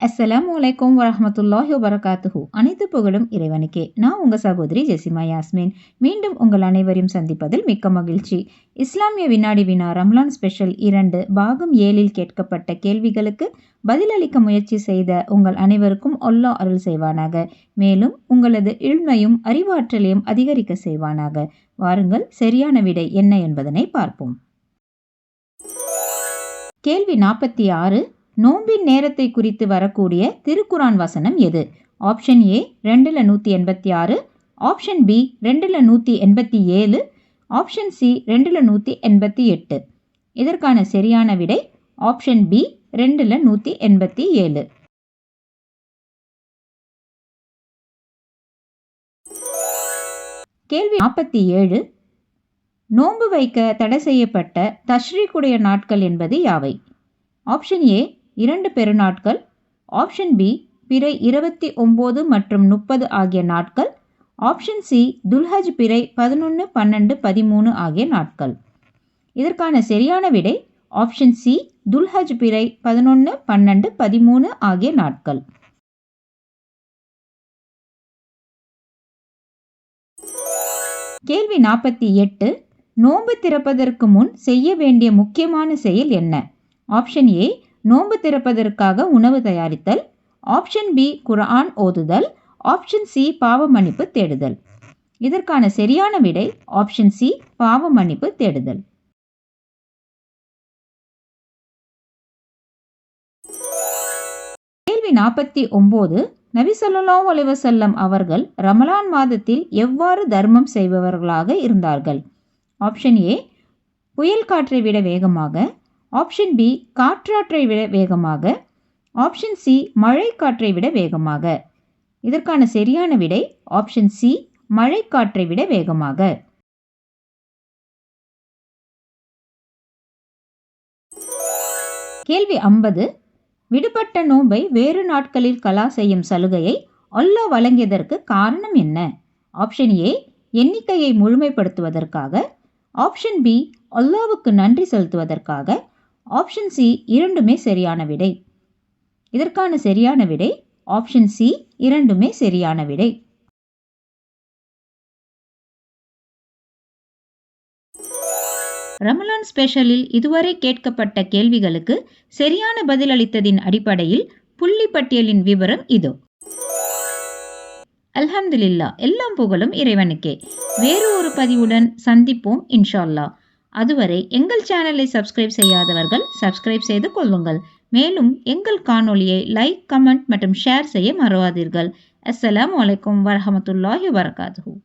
அஸ்ஸலாமு அலைக்கும் வரமத்துல்லாஹி வபரகாத்துஹூ. அனைத்து புகழும் இறைவனுக்கே. நான் உங்கள் சகோதரி ஜெசிமா யாஸ்மின். மீண்டும் உங்கள் அனைவரையும் சந்திப்பதில் மிக்க மகிழ்ச்சி. இஸ்லாமிய வினாடி வினா ரம்லான் ஸ்பெஷல் இரண்டு பாகம் ஏழில் கேட்கப்பட்ட கேள்விகளுக்கு பதிலளிக்க முயற்சி செய்த உங்கள் அனைவருக்கும் ஒல்லா அருள் செய்வானாக. மேலும் உங்களது இழ்மையும் அறிவாற்றலையும் அதிகரிக்க செய்வானாக. வாருங்கள் சரியான விடை என்ன என்பதனை பார்ப்போம். கேள்வி நாற்பத்தி ஆறு நோம்பின் நேரத்தை குறித்து வரக்கூடிய திருக்குரான் வசனம் எது? ஆப்ஷன் ஏ ரெண்டில் நூற்றி எண்பத்தி ஆறு. ஆப்ஷன் பி ரெண்டில் நூற்றி எண்பத்தி ஏழு. ஆப்ஷன் சி ரெண்டில் நூற்றி எண்பத்தி எட்டு. இதற்கான சரியான விடை ஆப்ஷன் பி ரெண்டில் நூற்றி எண்பத்தி ஏழு. கேள்வி நாற்பத்தி ஏழு. நோன்பு வைக்க தடை செய்யப்பட்ட தஷ்ரீக்குடைய நாட்கள் என்பது யாவை? ஆப்ஷன் ஏ இரண்டு பெருநாட்கள் ஆப்ஷன் பி பிறை இருபத்தி ஒம்பது மற்றும் முப்பது ஆகிய நாட்கள் ஆப்ஷன் சி துல்ஹஜ் பிறை பதினொன்று பன்னெண்டு பதிமூணு ஆகிய நாட்கள். இதற்கான சரியான விடை ஆப்ஷன் சி துல்ஹஜ் பிறை பதினொன்று பன்னெண்டு பதிமூணு ஆகிய நாட்கள். கேள்வி நாற்பத்தி எட்டு நோன்பு திறப்பதற்கு முன் செய்ய வேண்டிய முக்கியமான செயல் என்ன? ஆப்ஷன் ஏ நோன்பு திறப்பதற்காக உணவு தயாரித்தல். ஆப்ஷன் பி குரான் ஓதுதல். ஆப்ஷன் சி பாவ மன்னிப்பு தேடுதல். இதற்கான சரியான விடை ஆப்ஷன் சி பாவ மன்னிப்பு தேடுதல். கேள்வி நாற்பத்தி ஒன்பது நபி சொல்லா அலைவசல்லம் அவர்கள் ரமலான் மாதத்தில் எவ்வாறு தர்மம் செய்பவர்களாக இருந்தார்கள்? ஆப்ஷன் ஏ புயல் காற்றை விட வேகமாக. ஆப்ஷன் பி காற்றாற்றை விட வேகமாக. ஆப்ஷன் சி மழை காற்றை விட வேகமாக. இதற்கான சரியான விடை ஆப்ஷன் சி மழை காற்றை விட வேகமாக. கேள்வி ஐம்பது விடுபட்ட நோன்பை வேறு நாட்களில் கலா செய்யும் சலுகையை அல்லாஹ் வழங்கியதற்கு காரணம் என்ன? ஆப்ஷன் ஏ எண்ணிக்கையை முழுமைப்படுத்துவதற்காக. ஆப்ஷன் பி அல்லாவுக்கு நன்றி செலுத்துவதற்காக. ஆப்ஷன் சி இரண்டுமே சரியான விடை. இதற்கான சரியான விடை ஆப்ஷன் சி இரண்டுமே சரியான விடை. ரமலான் ஸ்பெஷலில் இதுவரை கேட்கப்பட்ட கேள்விகளுக்கு சரியான பதிலளித்ததின் அடிப்படையில் புள்ளி பட்டியலின் விவரம் இதோ. அல்ஹம்துலில்லா எல்லாம் புகழும் இறைவனுக்கே. வேறு ஒரு பதிவுடன் சந்திப்போம் இன்ஷால்லா. அதுவரை எங்கள் சேனலை சப்ஸ்கிரைப் செய்யாதவர்கள் சப்ஸ்கிரைப் செய்து கொள்ளுங்கள். மேலும் எங்கள் காணொளியை லைக் கமெண்ட் மற்றும் ஷேர் செய்ய மறவாதீர்கள். அஸ்ஸலாம் வலைக்கம் வரமத்துல்லாஹி வரகாத்து